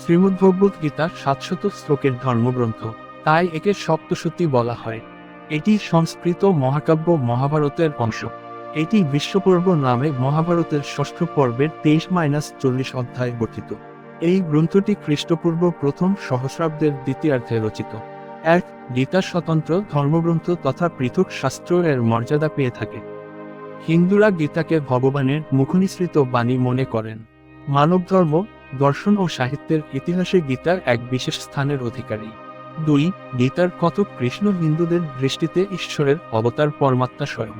শ্রীমদ্ভগবত গীতা সাতশত শ্লোকের ধর্মগ্রন্থ। তাই একে সপ্তশতী বলা হয়। এটি সংস্কৃত মহাকাব্য মহাভারতের অংশ। এটি বিশ্বপর্ব নামে মহাভারতের ষষ্ঠ পর্বের তেইশ মাইনাস চল্লিশ অধ্যায় গঠিত। এই গ্রন্থটি খ্রিস্টপূর্ব প্রথম সহস্রাব্দের দ্বিতীয়ার্ধে রচিত। এক, গীতা স্বতন্ত্র ধর্মগ্রন্থ তথা পৃথক শাস্ত্র এর মর্যাদা পেয়ে থাকে। হিন্দুরা গীতাকে ভগবানের মুখনিসৃত বাণী মনে করেন। মানব ধর্ম দর্শন ও সাহিত্যের ইতিহাসে গীতার এক বিশেষ স্থানের অধিকারী। দুই, গীতার কতক কৃষ্ণ হিন্দুদের দৃষ্টিতে ঈশ্বরের অবতার পরমাত্মা স্বয়ং।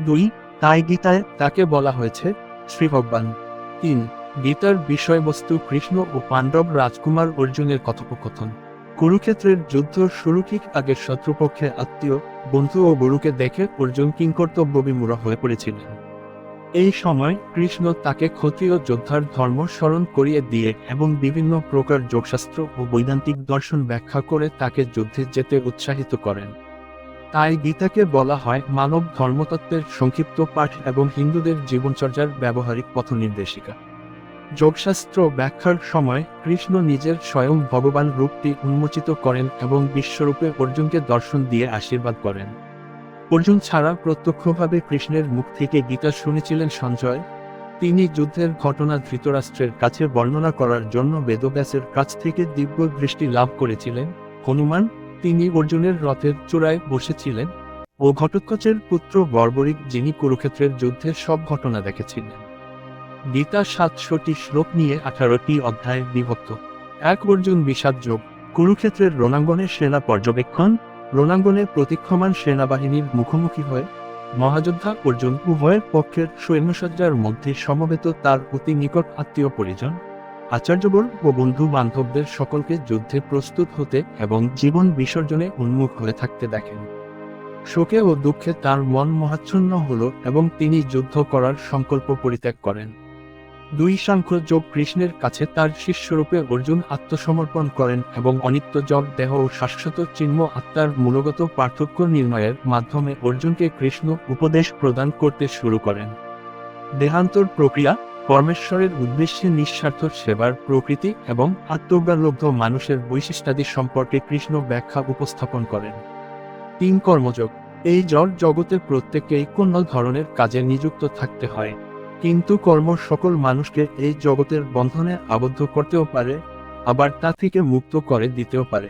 দুই, তাই গীতায় তাকে বলা হয়েছে শ্রী ভগবান তিন, গীতার বিষয়বস্তু কৃষ্ণ ও পাণ্ডব রাজকুমার অর্জুনের কথোপকথন। কুরুক্ষেত্রের যুদ্ধ শুরু ঠিক আগের শত্রুপক্ষের আত্মীয়, বন্ধু ও গুরুকে দেখে অর্জুন কিংকর্তব্য বিমূঢ় হয়ে পড়েছিলেন। এই সময় কৃষ্ণ তাকে ক্ষত্রিয় যোদ্ধার ধর্ম স্মরণ করিয়ে দিয়ে এবং বিভিন্ন প্রকার যোগশাস্ত্র ও বৈদান্তিক দর্শন ব্যাখ্যা করে তাকে যুদ্ধে যেতে উৎসাহিত করেন। তাই গীতাকে বলা হয় মানব ধর্মতত্ত্বের সংক্ষিপ্ত পাঠ এবং হিন্দুদের জীবনচর্যার ব্যবহারিক পথনির্দেশিকা। যোগশাস্ত্র ব্যাখ্যার সময় কৃষ্ণ নিজের স্বয়ং ভগবান রূপটি উন্মোচিত করেন এবং বিশ্বরূপে অর্জুনকে দর্শন দিয়ে আশীর্বাদ করেন। অর্জুন ছাড়া প্রত্যক্ষভাবে কৃষ্ণের মুখ থেকে গীতা শুনেছিলেন সঞ্জয়। তিনি যুদ্ধের ঘটনা ধৃতরাষ্ট্রের কাছে বর্ণনা করার জন্য বেদব্যাসের কাছ থেকে দিব্য দৃষ্টি লাভ করেছিলেন। হনুমান, তিনি অর্জুনের রথের চূড়ায় বসেছিলেন ও ঘটোৎকচের পুত্র বর্বরিক যিনি কুরুক্ষেত্রের যুদ্ধের সব ঘটনা দেখেছিলেন। গীতা সাতশোটি শ্লোক নিয়ে আঠারোটি অধ্যায়ে বিভক্ত। এক অর্জুন বিষাদ যোগ, কুরুক্ষেত্রের রণাঙ্গনের সেনা পর্যবেক্ষণ রণাঙ্গনে প্রতীক্ষমান সেনাবাহিনীর মুখোমুখি হয়ে মহাযোদ্ধা অর্জুন উভয়ের পক্ষের সৈন্যসজ্জার মধ্যে সমবেত তার অতি নিকট আত্মীয় পরিজন আচার্যবর ও বন্ধু বান্ধবদের সকলকে যুদ্ধে প্রস্তুত হতে এবং জীবন বিসর্জনে উন্মুখ হয়ে থাকতে দেখেন। শোকে ও দুঃখে তার মন মহাচ্ছন্ন হল এবং তিনি যুদ্ধ করার সংকল্প পরিত্যাগ করেন। দুই সাংখ্য যোগ কৃষ্ণের কাছে তার শিষ্যরূপে অর্জুন আত্মসমর্পণ করেন এবং অনিত্য জগ দেহ ও শাশ্বত চিহ্ন আত্মার মূলগত পার্থক্য নির্ণয়ের মাধ্যমে অর্জুনকে কৃষ্ণ উপদেশ প্রদান করতে শুরু করেন। দেহান্তর প্রক্রিয়া, পরমেশ্বরের উদ্দেশ্যে নিঃস্বার্থ সেবার প্রকৃতি এবং আত্মজ্ঞানলব্ধ মানুষের বৈশিষ্ট্যাদি সম্পর্কে কৃষ্ণ ব্যাখ্যা উপস্থাপন করেন। তিন কর্মযোগ, এই জড় জগতের প্রত্যেককেই কোনো ধরনের কাজে নিযুক্ত থাকতে হয়? কিন্তু কর্ম সকল মানুষকে এই জগতের বন্ধনে আবদ্ধ করতেও পারে, আবার তা থেকে মুক্ত করে দিতেও পারে।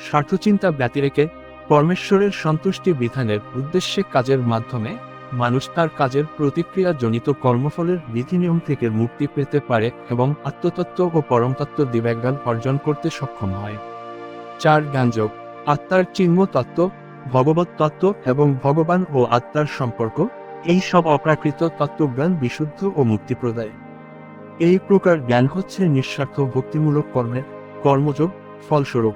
স্বার্থচিন্তা ব্যতিরেকে পরমেশ্বরের সন্তুষ্টি বিধানের উদ্দেশ্যে কাজের মাধ্যমে মানুষ তার কাজের প্রতিক্রিয়া জনিত কর্মফলের বিধিনিয়ম থেকে মুক্তি পেতে পারে এবং আত্মতত্ত্ব ও পরমতত্ত্ব দিব্যাজ্ঞান অর্জন করতে সক্ষম হয়। চার জ্ঞানযোগ, আত্মার চিহ্ন তত্ত্ব ভগবত তত্ত্ব এবং ভগবান ও আত্মার সম্পর্ক। এই সব অপ্রাকৃত তত্ত্বজ্ঞান বিশুদ্ধ ও মুক্তিপ্রদায় এই প্রকার জ্ঞান হচ্ছে নিঃস্বার্থ ভক্তিমূলক কর্মের কর্মযোগ, ফলস্বরূপ।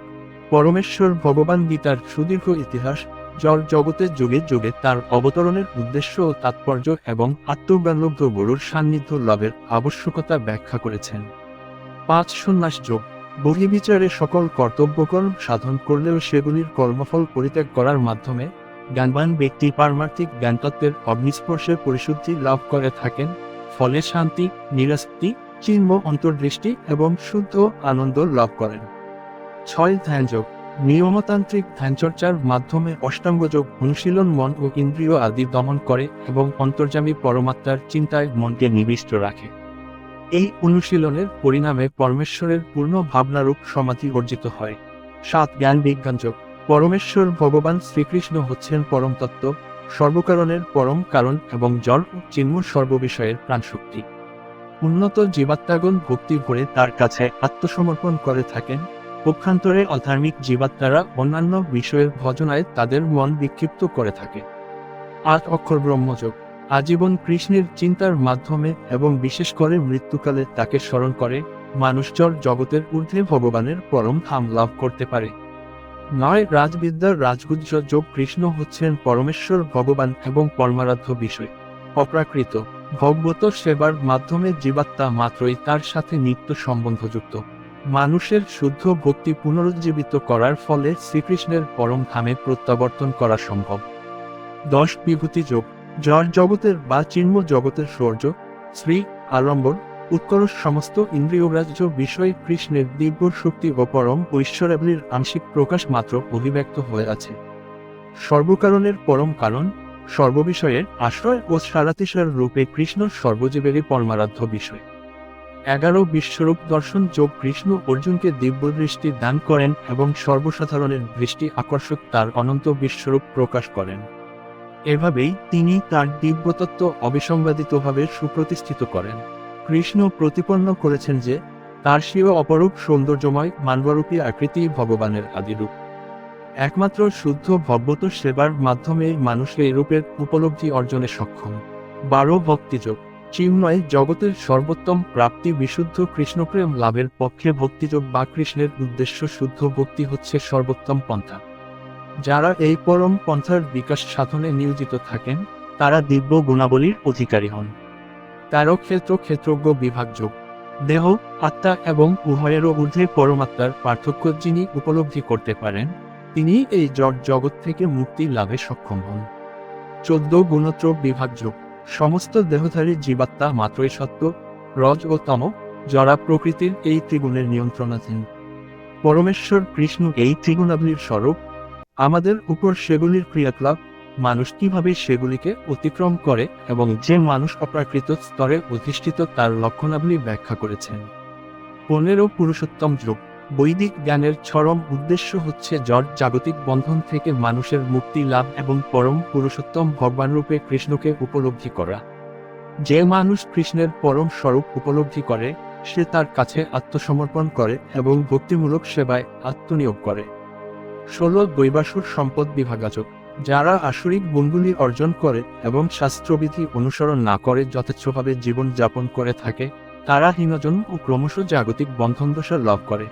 পরমেশ্বর ভগবান গীতার সুদীর্ঘ ইতিহাস জড় জগতের যুগে যুগে তার অবতরণের উদ্দেশ্য ও তাৎপর্য এবং আত্মজ্ঞানলব্ধ গরুর সান্নিধ্য লাভের আবশ্যকতা ব্যাখ্যা করেছেন। পাঁচ সন্ন্যাস যোগ। বহিবিচারে সকল কর্তব্যকর্ম সাধন করলেও সেগুলির কর্মফল পরিত্যাগ করার মাধ্যমে জ্ঞানবান ব্যক্তি পারমার্থিক জ্ঞানতত্ত্বের অগ্নিস্পর্শে পরিশুদ্ধি লাভ করে থাকেন, ফলে শান্তি নিরাস্তি চিন্ম, অন্তর্দৃষ্টি এবং শুদ্ধ আনন্দ লাভ করেন। ছয় ধ্যানযোগ। নিয়মতান্ত্রিক ধ্যানচর্চার মাধ্যমে অষ্টাঙ্গযোগ, অনুশীলন মন ও ইন্দ্রিয় আদি দমন করে এবং অন্তর্যামী পরমাত্মার চিন্তায় মনকে নিবিষ্ট রাখে। এই অনুশীলনের পরিণামে পরমেশ্বরের পূর্ণ ভাবনারূপ সমাধি অর্জিত হয়। সাত জ্ঞান বিজ্ঞানযোগ। পরমেশ্বর ভগবান শ্রীকৃষ্ণ হচ্ছেন পরম তত্ত্ব সর্বকারণের পরম কারণ এবং ও চিন্ম সর্ববিষয়ের প্রাণশক্তি। উন্নত জীবাত্মাগণ ভক্তি ভরে তার কাছে আত্মসমর্পণ করে থাকেন। পক্ষান্তরে অধার্মিক জীবাত্মারা অন্যান্য বিষয়ের ভজনায় তাদের মন বিক্ষিপ্ত করে থাকে। আট অক্ষর ব্রহ্মযোগ, আজীবন কৃষ্ণের চিন্তার মাধ্যমে এবং বিশেষ করে মৃত্যুকালে তাকে স্মরণ করে মানুষজর জগতের ঊর্ধ্বে ভগবানের পরম ধাম লাভ করতে পারে। নয় রাজবিদ্যার রাজগুজ্জ যোগ কৃষ্ণ হচ্ছেন পরমেশ্বর ভগবান এবং পরমারাধ্য বিষয়। অপ্রাকৃত, ভগবত সেবার মাধ্যমে জীবাত্মা মাত্রই তার সাথে নিত্য সম্বন্ধযুক্ত। মানুষের শুদ্ধ ভক্তি পুনরুজ্জীবিত করার ফলে শ্রীকৃষ্ণের পরম ধামে প্রত্যাবর্তন করা সম্ভব। দশ বিভূতি যোগ জড় জগতের বা চিন্ম জগতের সৌর্য, শ্রী আড়ম্বর উৎকর্ষ সমস্ত ইন্দ্রিয়গ্রাহ্য বিষয়ে কৃষ্ণের দিব্য শক্তি ও পরম ঐশ্বরাবলীর আংশিক প্রকাশ মাত্র অভিব্যক্ত হয়ে আছে। সর্বকারণের পরম কারণ, সর্ববিষয়ের আশ্রয় ও সারাতিসার রূপে কৃষ্ণ সর্বজীবেরই পরমারাধ্য বিষয়। এগারো বিশ্বরূপ দর্শন যোগ কৃষ্ণ অর্জুনকে দিব্য দৃষ্টি দান করেন এবং সর্বসাধারণের দৃষ্টি আকর্ষক তার অনন্ত বিশ্বরূপ প্রকাশ করেন। এভাবেই তিনি তার দিব্যতত্ত্ব অবিসংবাদিতভাবে সুপ্রতিষ্ঠিত করেন। কৃষ্ণ প্রতিপন্ন করেছেন যে, তার স্বীয় অপরূপ সৌন্দর্যময় মানবরূপী আকৃতি ভগবানের আদিরূপ। একমাত্র শুদ্ধ ভগবত সেবার মাধ্যমে মানুষ এই রূপের উপলব্ধি অর্জনে সক্ষম। বারো ভক্তিযোগ। চিন্ময় জগতের সর্বোত্তম প্রাপ্তি বিশুদ্ধ কৃষ্ণপ্রেম লাভের পক্ষে ভক্তিযোগ বা কৃষ্ণের উদ্দেশ্য শুদ্ধ ভক্তি হচ্ছে সর্বোত্তম পন্থা। যারা এই পরম পন্থার বিকাশ সাধনে নিয়োজিত থাকেন, তারা দিব্য গুণাবলীর অধিকারী হন। তারও ক্ষেত্র ক্ষেত্রজ্ঞ বিভাগযোগ দেহ, আত্মা এবং উভয়েরও ঊর্ধ্বে পরমাত্মার পার্থক্য যিনি উপলব্ধি করতে পারেন তিনি এই জড় জগৎ থেকে মুক্তি লাভে সক্ষম হন। চোদ্দ গুণত্র বিভাগযোগ সমস্ত দেহধারী জীবাত্মা মাত্রই সত্য, রজ ও তম, যারা প্রকৃতির এই ত্রিগুণের নিয়ন্ত্রণাধীন। পরমেশ্বর, কৃষ্ণ এই ত্রিগুণাবলীর স্বরূপ। আমাদের উপর সেগুলির ক্রিয়াকলাপ মানুষ কীভাবে সেগুলিকে অতিক্রম করে এবং যে মানুষ অপ্রাকৃত স্তরে অধিষ্ঠিত তার লক্ষণাবলী ব্যাখ্যা করেছেন। পনেরো পুরুষোত্তম যুগ। বৈদিক জ্ঞানের চরম উদ্দেশ্য হচ্ছে জড় জাগতিক বন্ধন থেকে মানুষের মুক্তি লাভ এবং পরম পুরুষোত্তম ভগবানরূপে কৃষ্ণকে উপলব্ধি করা। যে মানুষ কৃষ্ণের পরম স্বরূপ উপলব্ধি করে, সে তার কাছে আত্মসমর্পণ করে এবং ভক্তিমূলক সেবায় আত্মনিয়োগ করে। ষোলো দৈবাসুর সম্পদ বিভাগাচক যারা আসরিক গুণগুলি অর্জন করে এবং শাস্ত্রবিধি অনুসরণ না করে যথেচ্ছভাবে জীবন যাপন করে থাকে, তারা হীনজন ও ক্রমশ জাগতিক বন্ধনদশা লাভ করে।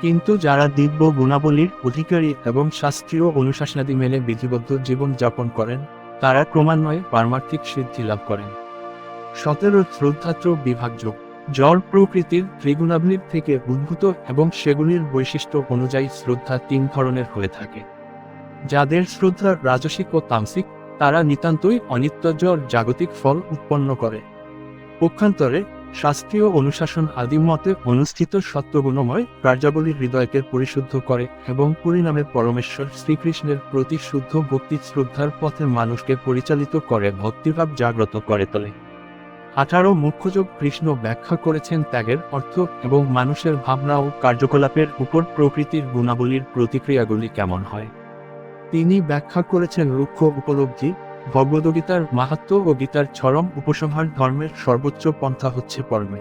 কিন্তু যারা দিব্য গুণাবলীর অধিকারী এবং শাস্ত্রীয় অনুশাসনাদি মেনে বিধিবদ্ধ জীবন যাপন করেন, তারা ক্রমান্বয়ে পারমার্থিক সিদ্ধি লাভ করেন। সতেরো শ্রদ্ধাত্র বিভাগযোগ, জড় প্রকৃতির ত্রিগুণাবলীর থেকে উদ্ভূত এবং সেগুলির বৈশিষ্ট্য অনুযায়ী শ্রদ্ধা তিন ধরনের হয়ে থাকে। যাদের শ্রদ্ধা রাজসিক ও তামসিক, তারা নিতান্তই অনিত্যজর জাগতিক ফল উৎপন্ন করে। পক্ষান্তরে, শাস্ত্রীয় অনুশাসন আদি মতে অনুষ্ঠিত সত্যগুণময় কার্যাবলী হৃদয়কে পরিশুদ্ধ করে এবং পরিণামে পরমেশ্বর শ্রীকৃষ্ণের প্রতি শুদ্ধ ভক্তি শ্রদ্ধার পথে মানুষকে পরিচালিত করে ভক্তিভাব জাগ্রত করে তোলে। আঠারো মুখ্যযোগ কৃষ্ণ ব্যাখ্যা করেছেন ত্যাগের অর্থ এবং মানুষের ভাবনা ও কার্যকলাপের উপর প্রকৃতির গুণাবলীর প্রতিক্রিয়াগুলি কেমন হয়। তিনি ব্যাখ্যা করেছেন রুক্ষ উপলব্ধি, ভগবদ্গীতার মাহাত্ম ও গীতার চরম উপসংহার ধর্মের সর্বোচ্চ পন্থা হচ্ছে কর্মে